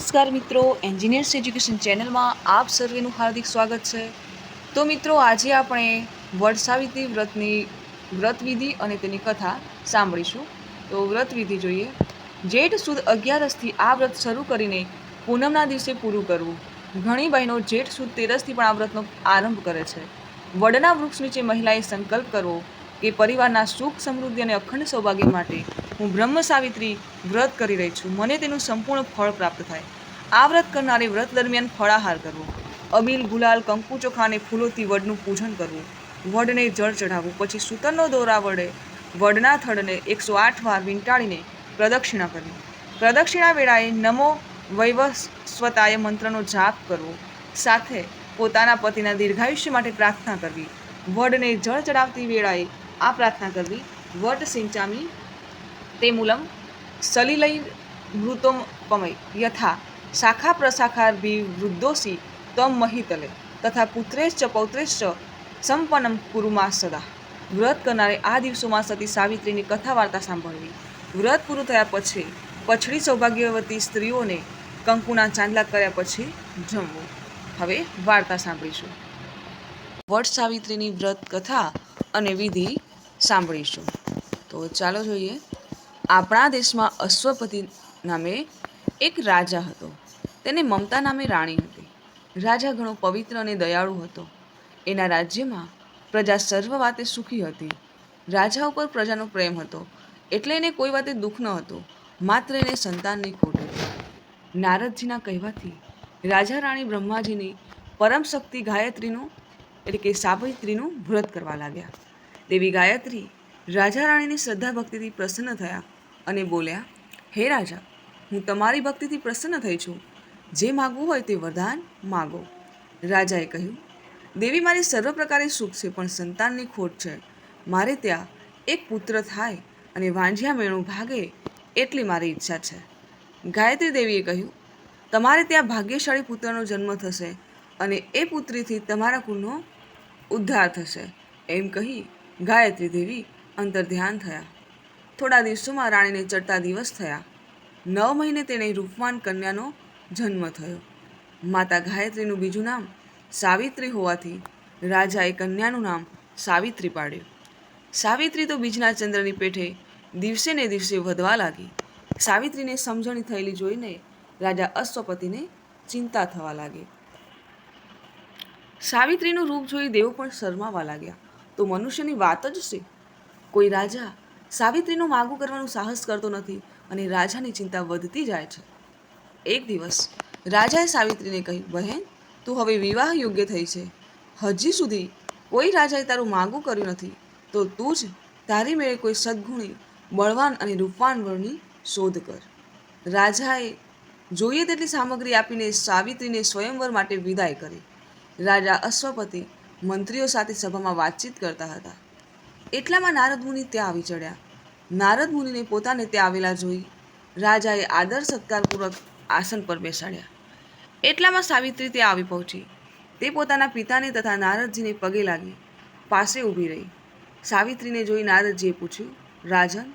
નમસ્કાર મિત્રો engineers education ચેનલમાં આપ સર્વેનું હાર્દિક સ્વાગત છે. તો મિત્રો, આજે આપણે વડ સાવિત્રી વ્રતની વ્રતવિધિ અને તેની કથા સાંભળીશું. તો વ્રતવિધિ જોઈએ. જેઠ સુદ અગિયારસથી આ વ્રત શરૂ કરીને પૂનમના દિવસે પૂરું કરવું. ઘણી બહેનો જેઠ સુદ તેરસથી પણ આ વ્રતનો આરંભ કરે છે. વડના વૃક્ષ નીચે મહિલાએ સંકલ્પ કરવો. કે પરિવારના સુખ સમૃદ્ધિ અને અખંડ સૌભાગ્ય માટે હું બ્રહ્મ સાવિત્રી વ્રત કરી રહી છું. મને તેનું સંપૂર્ણ ફળ પ્રાપ્ત થાય. આ વ્રત કરનારે વ્રત દરમિયાન ફળાહાર કરવો. અબીલ, ગુલાલ, કંકુ ચોખા અને ફૂલોથી વડનું પૂજન કરવું. વડને જળ ચઢાવવું. પછી સૂતરનો દોરા વડે વડના થડને એકસો આઠ વાર વીંટાળીને પ્રદક્ષિણા કરવી. પ્રદક્ષિણા વેળાએ નમો વૈવસ્વતાય મંત્રનો જાપ કરવો. સાથે પોતાના પતિના દીર્ઘાયુષ્ય માટે પ્રાર્થના કરવી. વડને જળ ચડાવતી વેળાએ આ પ્રાર્થના કરવી. વટ સિંચામી તે મૂલમ સલિલય મૃતોમ પમય. યથા શાખા પ્રશાખાર્ભિ વૃદ્ધોસી તમ મહિતલે. તથા પુત્રેશ્ચ પૌત્રેશ્ચ સંપન્નમ કુરુમા સદા. વ્રત કરનારે આ દિવસોમાં સતી સાવિત્રીની કથા વાર્તા સાંભળવી. વ્રત પૂરું થયા પછી પછડી સૌભાગ્યવતી સ્ત્રીઓને કંકુના ચાંદલા કર્યા પછી જમવું. હવે વાર્તા સાંભળીશું. વટ સાવિત્રીની વ્રત કથા અને વિધિ સાંભળીશું. તો ચાલો જોઈએ. આપણા દેશમાં અશ્વપતિ નામે એક રાજા હતો. તેને મમતા નામે રાણી હતી. રાજા ઘણો પવિત્ર અને દયાળુ હતો. એના રાજ્યમાં પ્રજા સર્વ વાતે સુખી હતી. રાજા ઉપર પ્રજાનો પ્રેમ હતો. એટલે એને કોઈ વાતે દુઃખ ન હતું. માત્ર એને સંતાનની ખોટ હતી. નારદજીના કહેવાથી રાજા રાણી બ્રહ્માજીની પરમ શક્તિ ગાયત્રીનું એટલે કે સાવિત્રીનું વ્રત કરવા લાગ્યા. દેવી ગાયત્રી રાજા રાણીની શ્રદ્ધા ભક્તિથી પ્રસન્ન થયા અને બોલ્યા, હે રાજા, હું તમારી ભક્તિથી પ્રસન્ન થઈ છું. જે માગવું હોય તે વરદાન માગો. રાજાએ કહ્યું, દેવી મારી સર્વ પ્રકારે સુખ છે, પણ સંતાનની ખોટ છે. મારે ત્યાં એક પુત્ર થાય અને વાંઝિયા મેણું ભાગે એટલી મારી ઈચ્છા છે. ગાયત્રી દેવીએ કહ્યું, તમારે ત્યાં ભાગ્યશાળી પુત્રનો જન્મ થશે અને એ પુત્રીથી તમારા કુળનો ઉદ્ધાર થશે. એમ કહી ગાયત્રી દેવી અંતર ધ્યાન થયા. થોડા દિવસોમાં રાણીને ચડતા દિવસ થયા. નવ મહિને તેણે રૂપવાન કન્યાનો જન્મ થયો. માતા ગાયત્રીનું બીજું નામ સાવિત્રી હોવાથી રાજાએ કન્યાનું નામ સાવિત્રી પાડ્યું. સાવિત્રી તો બીજના ચંદ્રની પેઠે દિવસે ને દિવસે વધવા લાગી. સાવિત્રીને સમજણી થયેલી જોઈને રાજા અશ્વપતિને ચિંતા થવા લાગી. સાવિત્રીનું રૂપ જોઈ દેવો પણ શરમાવા લાગ્યા. તો મનુષ્યની વાત જ છે. કોઈ રાજા સાવિત્રીનું માગું કરવાનું સાહસ કરતો નથી અને રાજાની ચિંતા વધતી જાય છે. એક દિવસ રાજાએ સાવિત્રીને કહ્યું, બહેન, તું હવે વિવાહ યોગ્ય થઈ છે. હજી સુધી કોઈ રાજાએ તારું માગું કર્યું નથી. તો તું જ તારી મેળે કોઈ સદગુણી, બળવાન અને રૂપવાન વરની શોધ કર. રાજાએ જોઈએ તેટલી સામગ્રી આપીને સાવિત્રીને સ્વયંવર માટે વિદાય કરી. રાજા અશ્વપતિ મંત્રીઓ સાથે સભામાં વાતચીત કરતા હતા. એટલામાં નારદ મુનિ ત્યાં આવી ચડ્યા. નારદ મુનિને પોતાને ત્યાં આવેલા જોઈ રાજાએ આદર સત્કારપૂર્વક આસન પર બેસાડ્યા. એટલામાં સાવિત્રી ત્યાં આવી પહોંચી. તે પોતાના પિતાને તથા નારદજીને પગે લાગી પાસે ઊભી રહી. સાવિત્રીને જોઈ નારદજીએ પૂછ્યું, રાજન,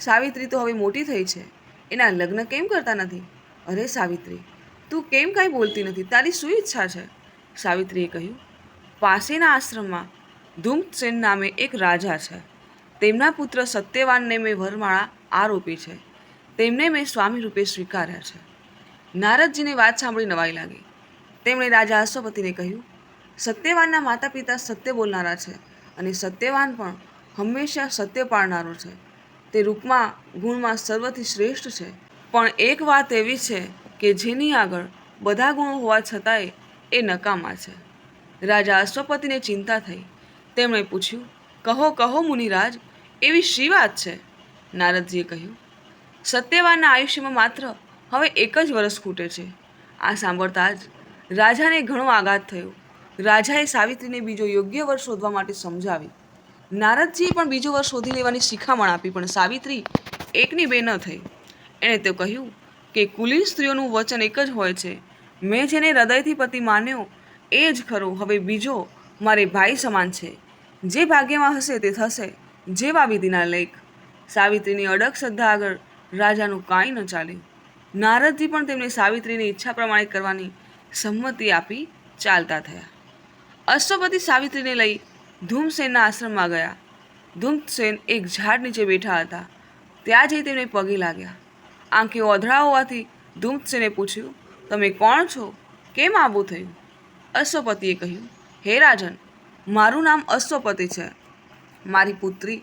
સાવિત્રી તો હવે મોટી થઈ છે. એના લગ્ન કેમ કરતા નથી? અરે સાવિત્રી, તું કેમ કાંઈ બોલતી નથી? તારી શું ઈચ્છા છે? સાવિત્રીએ કહ્યું પાસેના આશ્રમમાં ધૂમસેન નામે એક રાજા છે. તેમના પુત્ર સત્યવાનને મેં વરમાળા આરોપી છે. તેમને મેં સ્વામી રૂપે સ્વીકાર્યા છે. નારદજીને વાત સાંભળી નવાઈ લાગી. તેમણે રાજા અશ્વપતિને કહ્યું, સત્યવાનના માતા પિતા સત્ય બોલનારા છે અને સત્યવાન પણ હંમેશા સત્ય પાળનારો છે. તે રૂપમાં, ગુણમાં સર્વથી શ્રેષ્ઠ છે. પણ એક વાત એવી છે કે જેની આગળ બધા ગુણો હોવા છતાંય એ નકામા છે. રાજા અશ્વપતિને ચિંતા થઈ. તેમણે પૂછ્યું, કહો કહો મુનિરાજ, એવી શી વાત છે? નારદજીએ કહ્યું, સત્યવાનના આયુષ્યમાં માત્ર હવે એક જ વર્ષ ખૂટે છે. આ સાંભળતા જ રાજાને ઘણો આઘાત થયો. રાજાએ સાવિત્રીને બીજો યોગ્ય વર્ષ શોધવા માટે સમજાવી. નારદજીએ પણ બીજો વર્ષ શોધી લેવાની શિખામણ આપી, પણ સાવિત્રી એકની બે ન થઈ. એણે તો કહ્યું કે કુલીન સ્ત્રીઓનું વચન એક જ હોય છે. મેં જેને હૃદયથી પતિ માન્યો એ જ ખરો, હવે બીજો મારે ભાઈ સમાન છે. જે ભાગ્યમાં હશે તે થશે, જેવા વિધિના લેખ. સાવિત્રીની અડગ શ્રદ્ધા આગળ રાજાનું કાંઈ ન ચાલ્યું નારદજી પણ તેમને સાવિત્રીની ઈચ્છા પ્રમાણે કરવાની સંમતિ આપી ચાલતા થયા. અશ્વપતિ સાવિત્રીને લઈ ધૂમસેનના આશ્રમમાં ગયા. ધૂમસેન એક ઝાડ નીચે બેઠા હતા. ત્યાં જઈ તેમને પગે લાગ્યા. આંખે ઓધળા હોવાથી ધૂમસેને પૂછ્યું, તમે કોણ છો? કેમ આવું થયું? અશ્વપતિએ કહ્યું, હે રાજન, મારું નામ અશ્વપતિ છે. મારી પુત્રી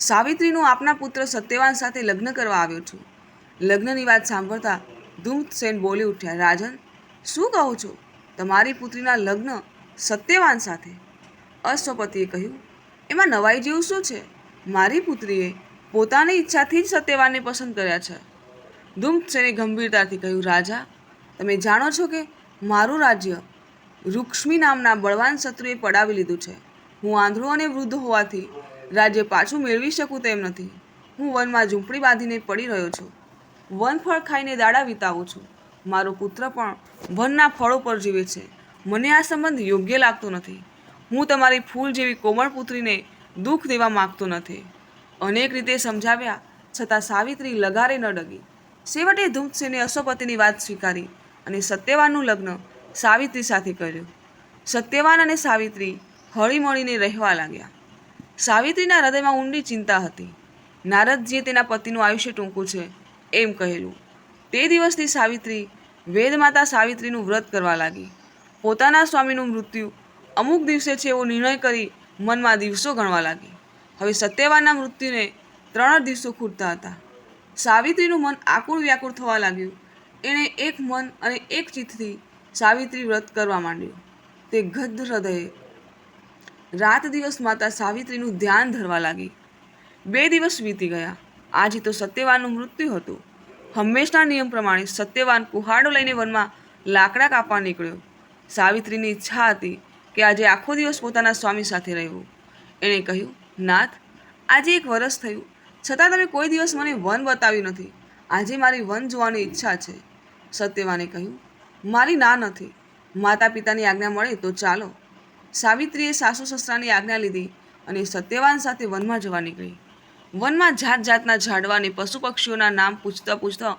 સાવિત્રીનું આપના પુત્ર સત્યવાન સાથે લગ્ન કરવા આવ્યો છું. લગ્નની વાત સાંભળતા ધૂમસેન બોલી ઉઠ્યા, રાજન, શું કહો છો? તમારી પુત્રીના લગ્ન સત્યવાન સાથે. અશ્વપતિએ કહ્યું, એમાં નવાઈ જેવું શું છે? મારી પુત્રીએ પોતાની ઈચ્છાથી જ સત્યવાનને પસંદ કર્યા છે. ધૂમસેને ગંભીરતાથી કહ્યું, રાજા, તમે જાણો છો કે મારું રાજ્ય રૂક્ષ્મી નામના બળવાન શત્રુએ પડાવી લીધું છે. હું આંધળો અને વૃદ્ધ હોવાથી રાજ્ય પાછું મેળવી શકું તેમ નથી. હું વનમાં ઝૂંપડી બાંધીને પડી રહ્યો છું. વનફળ ખાઈને દાડા વિતાવું છું. મારો પુત્ર પણ વનના ફળો પર જીવે છે. મને આ સંબંધ યોગ્ય લાગતો નથી. હું તમારી ફૂલ જેવી કોમળ પુત્રીને દુઃખ દેવા માગતો નથી. અનેક રીતે સમજાવ્યા છતાં સાવિત્રી લગારે ન ડગી. છેવટે ધૂમસેને અશ્વપતિની વાત સ્વીકારી અને સત્યવાનનું લગ્ન સાવિત્રી સાથે કર્યું. સત્યવાન અને સાવિત્રી હળીમળીને રહેવા લાગ્યા. સાવિત્રીના હૃદયમાં ઊંડી ચિંતા હતી. નારદજીએ તેના પતિનું આયુષ્ય ટૂંકું છે એમ કહેલું. તે દિવસથી સાવિત્રી વેદમાતા સાવિત્રીનું વ્રત કરવા લાગી. પોતાના સ્વામીનું મૃત્યુ અમુક દિવસે છે એવો નિર્ણય કરી મનમાં દિવસો ગણવા લાગી. હવે સત્યવાનના મૃત્યુને ત્રણ જ દિવસો ખૂટતા હતા. સાવિત્રીનું મન આકુળ વ્યાકુળ થવા લાગ્યું. એણે એક મન અને એક ચિત્તથી સાવિત્રી વ્રત કરવા માંડ્યું. તે ગદ્ધ હૃદયે રાત દિવસ માતા સાવિત્રીનું ધ્યાન ધરવા લાગી. બે દિવસ વીતી ગયા. આજે તો સત્યવાનનું મૃત્યુ હતું. હંમેશના નિયમ પ્રમાણે સત્યવાન કુહાડો લઈને વનમાં લાકડા કાપવા નીકળ્યો. સાવિત્રીની ઈચ્છા હતી કે આજે આખો દિવસ પોતાના સ્વામી સાથે રહેવું એણે કહ્યું, નાથ, આજે એક વરસ થયું. છતાં તમે કોઈ દિવસ મને વન બતાવ્યું નથી. આજે મારી વન જોવાની ઈચ્છા છે. સત્યવાને કહ્યું મારી ના નથી. માતા પિતાની આજ્ઞા મળે તો ચાલો. સાવિત્રીએ સાસુ સસરાની આજ્ઞા લીધી અને સત્યવાન સાથે વનમાં જવા નીકળી. વનમાં જાત જાતના ઝાડવા અને પશુ પક્ષીઓના નામ પૂછતા પૂછતા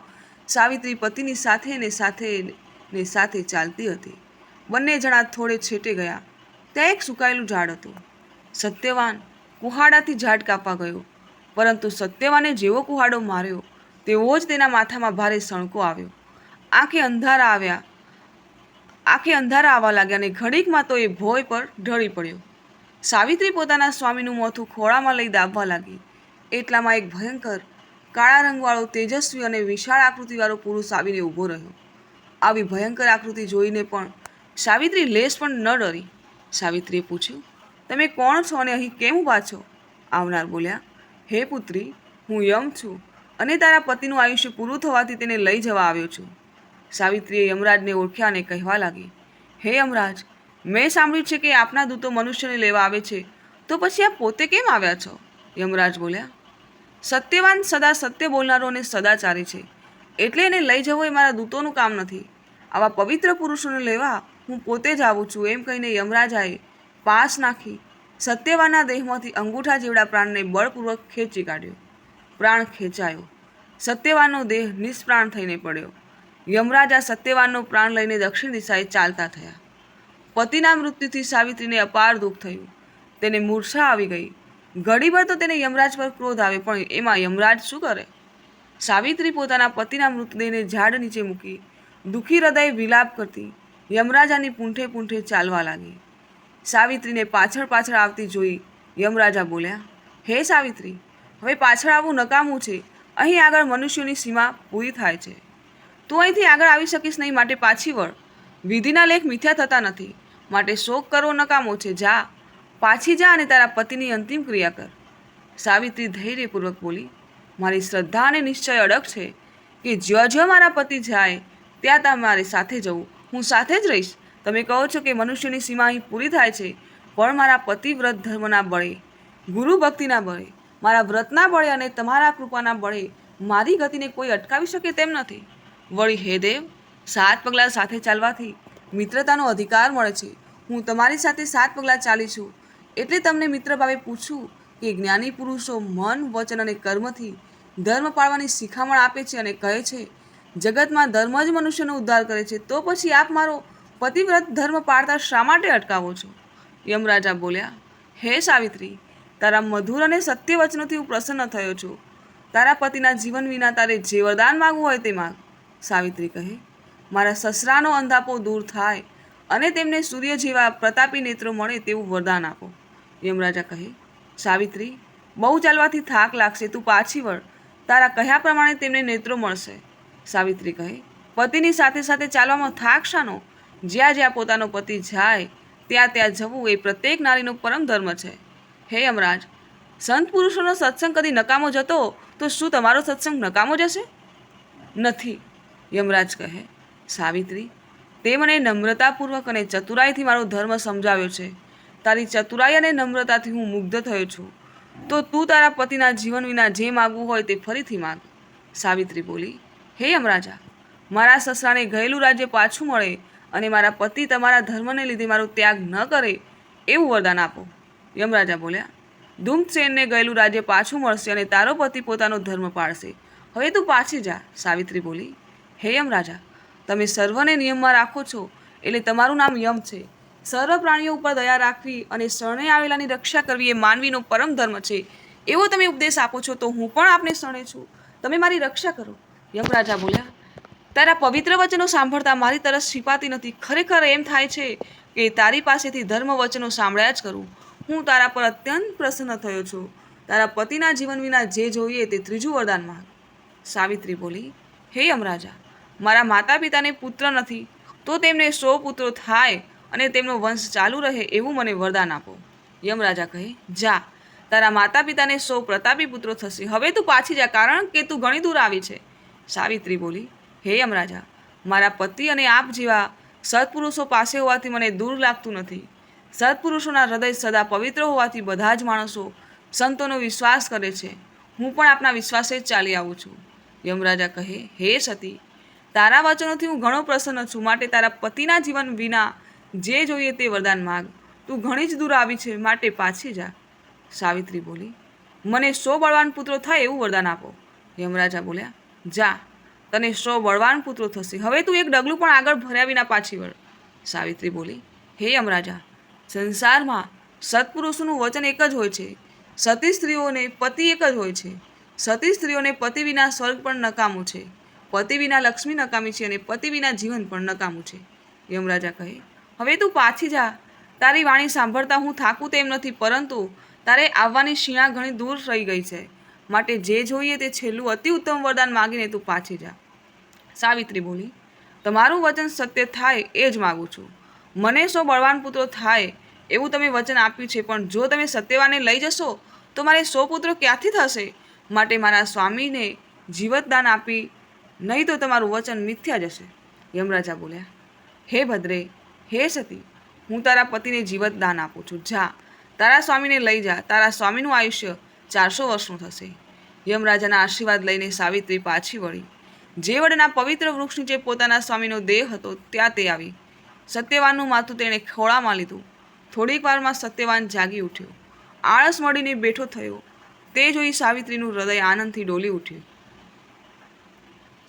સાવિત્રી પતિની સાથે ને સાથે ને સાથે ચાલતી હતી. બંને જણા થોડે છેટે ગયા. ત્યાં એક સુકાયેલું ઝાડ હતું. સત્યવાન કુહાડાથી ઝાડ કાપવા ગયો. પરંતુ સત્યવાને જેવો કુહાડો માર્યો, તેવો જ તેના માથામાં ભારે સણકો આવ્યો. આંખે અંધારા આવ્યા. આંખે અંધારા આવવા લાગ્યા અને ઘડીકમાં તો એ ભોય પર ઢળી પડ્યો. સાવિત્રી પોતાના સ્વામીનું મોથું ખોળામાં લઈ દાબવા લાગી. એટલામાં એક ભયંકર, કાળા રંગવાળો, તેજસ્વી અને વિશાળ આકૃતિવાળો પુરુષ આવીને ઊભો રહ્યો. આવી ભયંકર આકૃતિ જોઈને પણ સાવિત્રી લેશ પણ ન ડરી. સાવિત્રીએ પૂછ્યું, તમે કોણ છો અને અહીં કેમ ઊભા છો? આવનાર બોલ્યા, હે પુત્રી, હું યમ છું અને તારા પતિનું આયુષ્ય પૂરું થવાથી તેને લઈ જવા આવ્યો છું. સાવિત્રીએ યમરાજને ઓળખ્યા અને કહેવા લાગી, હે યમરાજ, મેં સાંભળ્યું છે કે આપના દૂતો મનુષ્યને લેવા આવે છે. તો પછી આપ પોતે કેમ આવ્યા છો? યમરાજ બોલ્યા, સત્યવાન સદા સત્ય બોલનારોને સદાચારી છે. એટલે એને લઈ જવો એ મારા દૂતોનું કામ નથી. આવા પવિત્ર પુરુષોને લેવા હું પોતે જ આવું છું. એમ કહીને યમરાજાએ પાસ નાખી, સત્યવાનના દેહમાંથી અંગૂઠા જેવડા પ્રાણને બળપૂર્વક ખેંચી કાઢ્યો. પ્રાણ ખેંચાયો. સત્યવાનનો દેહ નિષ્પ્રાણ થઈને પડ્યો. યમરાજા સત્યવાનનો પ્રાણ લઈને દક્ષિણ દિશાએ ચાલતા થયા. પતિના મૃત્યુથી સાવિત્રીને અપાર દુઃખ થયું. તેને મૂર્છા આવી ગઈ. ઘડીભર તો તેને યમરાજ પર ક્રોધ આવે, પણ એમાં યમરાજ શું કરે? સાવિત્રી પોતાના પતિના મૃતદેહને ઝાડ નીચે મૂકી દુઃખી હૃદયે વિલાપ કરતી યમરાજાની પૂંઠે પૂંઠે ચાલવા લાગી. સાવિત્રીને પાછળ પાછળ આવતી જોઈ યમરાજા બોલ્યા, હે સાવિત્રી, હવે પાછળ આવવું નકામું છે. અહીં આગળ મનુષ્યોની સીમા પૂરી થાય છે. તું અહીંથી આગળ આવી શકીશ નહીં, માટે પાછી વળ. વિધિના લેખ મિથ્યા થતા નથી. માટે શોક કરવો નકામો છે, જા. પાછી જા અને તારા પતિની અંતિમ ક્રિયા કર. સાવિત્રી ધૈર્યપૂર્વક બોલી, મારી શ્રદ્ધા અને નિશ્ચય અડગ છે કે જ્યાં જ્યાં મારા પતિ જાય, ત્યાં ત્યાં મારે સાથે જવું. હું સાથે જ રહીશ. તમે કહો છો કે મનુષ્યની સીમા અહીં પૂરી થાય છે, પણ મારા પતિ વ્રત ધર્મના બળે, ગુરુ ભક્તિના બળે, મારા વ્રતના બળે અને તમારા કૃપાના બળે મારી ગતિને કોઈ અટકાવી શકે તેમ નથી. વળી હે દેવ, સાત પગલાં સાથે ચાલવાથી મિત્રતાનો અધિકાર મળે છે. હું તમારી સાથે સાત પગલાં ચાલી છું. એટલે તમને મિત્ર ભાવે પૂછું કે જ્ઞાની પુરુષો મન, વચન અને કર્મથી ધર્મ પાળવાની શિખામણ આપે છે અને કહે છે, જગતમાં ધર્મ જ મનુષ્યનો ઉદ્ધાર કરે છે, તો પછી આપ મારો પતિવ્રત ધર્મ પાળતા શા માટે અટકાવો છો? યમરાજા બોલ્યા, હે સાવિત્રી, તારા મધુર અને સત્ય વચનોથી હું પ્રસન્ન થયો છું. તારા પતિના જીવન વિના તારે જે વરદાન માગવું હોય તે માગ. સાવિત્રી કહે, મારા સસરાનો અંધાપો દૂર થાય અને તેમને સૂર્ય જેવા પ્રતાપી નેત્રો મળે તેવું વરદાન આપો. યમરાજા કહે, સાવિત્રી, બહુ ચાલવાથી થાક લાગશે, તું પાછી વળ. તારા કહ્યા પ્રમાણે તેમને નેત્રો મળશે. સાવિત્રી કહે, પતિની સાથે સાથે ચાલવામાં થાક શાનો? જ્યાં જ્યાં પોતાનો પતિ જાય, ત્યાં ત્યાં જવું એ પ્રત્યેક નારીનો પરમ ધર્મ છે. હે યમરાજ, સંત પુરુષોનો સત્સંગ કદી નકામો જતો તો શું તમારો સત્સંગ નકામો જશે? નથી. યમરાજ કહે, સાવિત્રી, તે મને નમ્રતાપૂર્વક અને ચતુરાઈથી મારો ધર્મ સમજાવ્યો છે. તારી ચતુરાઈ અને નમ્રતાથી હું મુગ્ધ થયો છું. તો તું તારા પતિના જીવન વિના જે માગવું હોય તે ફરીથી માગ. સાવિત્રી બોલી, હે યમરાજા, મારા સસરાને ગયેલું રાજ્ય પાછું મળે અને મારા પતિ તમારા ધર્મને લીધે મારો ત્યાગ ન કરે એવું વરદાન આપો. યમરાજા બોલ્યા, ધૂમસેનને ગયેલું રાજ્ય પાછું મળશે અને તારો પતિ પોતાનો ધર્મ પાળશે. હવે તું પાછી જા. સાવિત્રી બોલી હે યમરાજા, તમે સર્વને નિયમમાં રાખો છો, એટલે તમારું નામ યમ છે. સર્વ પ્રાણીઓ ઉપર દયા રાખવી અને શરણે આવેલાની રક્ષા કરવી એ માનવીનો પરમ ધર્મ છે. એવો તમે ઉપદેશ આપો છો તો હું પણ આપને શરણે છું. તમે મારી રક્ષા કરો. યમરાજા બોલ્યા, તારા પવિત્ર વચનો સાંભળતા મારી તરસ છીપાતી નથી. ખરેખર એમ થાય છે કે તારી પાસેથી ધર્મ વચનો સાંભળ્યા જ કરું. હું તારા પર અત્યંત પ્રસન્ન થયો છું. તારા પતિના જીવન વિના જે જોઈએ તે ત્રીજું વરદાન માંગ. સાવિત્રી બોલી, હે યમરાજા મારા માતા પિતાને પુત્ર નથી, તો તેમને સો પુત્રો થાય અને તેમનો વંશ ચાલુ રહે એવું મને વરદાન આપો. યમરાજા કહે, જા, તારા માતા પિતાને સો પ્રતાપી પુત્રો થશે. હવે તું પાછી જા, કારણ કે તું ઘણી દૂર આવી છે. સાવિત્રી બોલી, હે યમરાજા, મારા પતિ અને આપ જેવા સત્પુરુષો પાસે હોવાથી મને દૂર લાગતું નથી. સત્પુરુષોના હૃદય સદા પવિત્ર હોવાથી બધા જ માણસો સંતોનો વિશ્વાસ કરે છે. હું પણ આપના વિશ્વાસે જ ચાલી આવું છું. યમરાજા કહે, હે સતી તારા વચનોથી હું ઘણો પ્રસન્ન છું. માટે તારા પતિના જીવન વિના જે જોઈએ તે વરદાન માગ. તું ઘણી જ દૂર આવી છે, માટે પાછી જા. સાવિત્રી બોલી, મને સો બળવાન પુત્રો થાય એવું વરદાન આપો. યમરાજા બોલ્યા, જા, તને સો બળવાન પુત્રો થશે. હવે તું એક ડગલું પણ આગળ ભર્યા વિના પાછી વળ. સાવિત્રી બોલી, હે યમરાજા, સંસારમાં સત્પુરુષોનું વચન એક જ હોય છે. સતી સ્ત્રીઓને પતિ એક જ હોય છે. સતી સ્ત્રીઓને પતિ વિના સ્વર્ગ પણ નકામું છે. પતિ વિના લક્ષ્મી નકામી છે અને પતિ વિના જીવન પણ નકામું છે. યમરાજા કહે, હવે તું પાછી જા. તારી વાણી સાંભળતા હું થાકું તેમ નથી, પરંતુ તારે આવવાની શિણા ઘણી દૂર રહી ગઈ છે. માટે જે જોઈએ તે છેલ્લું અતિ ઉત્તમ વરદાન માગીને તું પાછી જા. સાવિત્રી બોલી, તમારું વચન સત્ય થાય એ જ માગું છું. મને સો બળવાન પુત્રો થાય એવું તમે વચન આપ્યું છે, પણ જો તમે સત્યવાને લઈ જશો, તો મારે સો પુત્રો ક્યાંથી થશે? માટે મારા સ્વામીને જીવતદાન આપી નહીં તો તમારું વચન મિથ્યા જશે. યમરાજા બોલ્યા, હે ભદ્રે, હે સતી, હું તારા પતિને જીવત દાન આપું છું. જા, તારા સ્વામીને લઈ જા. તારા સ્વામીનું આયુષ્ય ચારસો વર્ષનું થશે. યમરાજાના આશીર્વાદ લઈને સાવિત્રી પાછી વળી. જે વડના પવિત્ર વૃક્ષ નીચે પોતાના સ્વામીનો દેહ હતો, ત્યાં તે આવી. સત્યવાનનું માથું તેણે ખોળામાં લીધું. થોડીક વારમાં સત્યવાન જાગી ઉઠ્યો. આળસ મળીને બેઠો થયો. તે જોઈ સાવિત્રીનું હૃદય આનંદથી ડોલી ઉઠ્યું.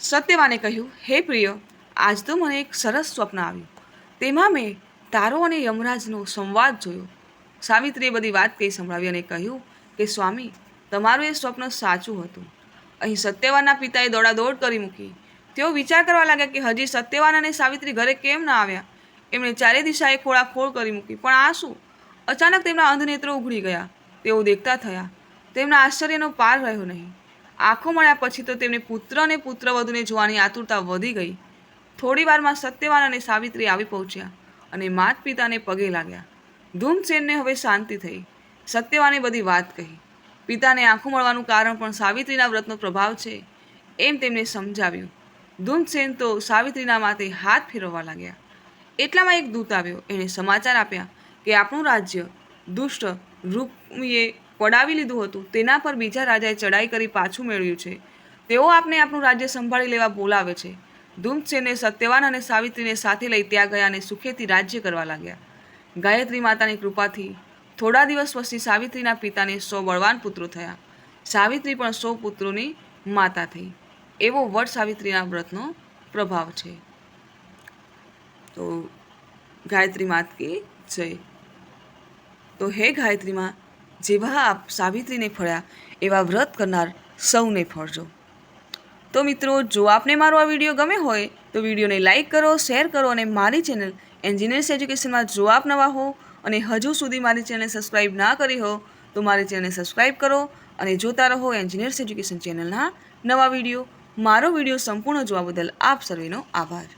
સત્યવાને કહ્યું, હે પ્રિય, આજ તો મને એક સરસ સ્વપ્ન આવ્યું. તેમાં મેં તારો અને યમરાજનો સંવાદ જોયો. સાવિત્રીએ બધી વાત કહી સંભળાવી અને કહ્યું કે, સ્વામી, તમારું એ સ્વપ્ન સાચું હતું. અહીં સત્યવાનના પિતાએ દોડાદોડ કરી મૂકી. તેઓ વિચાર કરવા લાગ્યા કે, હજી સત્યવાન અને સાવિત્રી ઘરે કેમ ના આવ્યા? એમણે ચારે દિશાએ ખોળાખોળ કરી મૂકી. પણ આ શું? અચાનક તેમના અંધનેત્રો ઉઘડી ગયા. તેઓ દેખતા થયા. તેમના આશ્ચર્યનો પાર રહ્યો નહીં. આંખો મળ્યા પછી તો તેમને પુત્ર અને પુત્રવધુને જોવાની આતુરતા વધી ગઈ. થોડીવારમાં સત્યવાન અને સાવિત્રી આવી પહોંચ્યા અને માત પિતાને પગે લાગ્યા. ધૂમસેનને હવે શાંતિ થઈ. સત્યવાને બધી વાત કહી. પિતાને આંખો મળવાનું કારણ પણ સાવિત્રીના વ્રતનો પ્રભાવ છે એમ તેમને સમજાવ્યું. ધૂમસેન તો સાવિત્રીના માથે હાથ ફેરવવા લાગ્યા. એટલામાં એક દૂત આવ્યો. એણે સમાચાર આપ્યા કે આપણું રાજ્ય દુષ્ટ રૂપમીએ પડાવી લીધું હતું, તેના પર બીજા રાજાએ ચડાઈ કરી પાછું મેળવ્યું છે. તેઓ આપને આપણું રાજ્ય સંભાળી લેવા બોલાવે છે. ધૂમસેને સત્યવાન અને સાવિત્રીને સાથે લઈ ત્યાં ગયા અને સુખેથી રાજ્ય કરવા લાગ્યા. ગાયત્રી માતાની કૃપાથી થોડા દિવસ પછી સાવિત્રીના પિતાને સો બળવાન પુત્રો થયા. સાવિત્રી પણ સો પુત્રોની માતા થઈ. એવો વટ સાવિત્રીના વ્રતનો પ્રભાવ છે. તો ગાયત્રી માત કી જય. તો હે ગાયત્રીમાં જેવા આપ સાવિત્રીને ફળ્યા, એવા વ્રત કરનાર સૌને ફળજો. તો મિત્રો, જો આપને મારો આ વીડિયો ગમે હોય, તો વિડીયોને લાઇક કરો, શેર કરો અને મારી ચેનલ એન્જિનિયર્સ એજ્યુકેશનમાં જો આપ નવા હો અને હજુ સુધી મારી ચેનલ સબસ્ક્રાઈબ ના કરી હો, તો મારી ચેનલને સબસ્ક્રાઈબ કરો અને જોતા રહો એન્જિનિયર્સ એજ્યુકેશન ચેનલના નવા વીડિયો. મારો વીડિયો સંપૂર્ણ જોવા બદલ આપ સર્વેનો આભાર.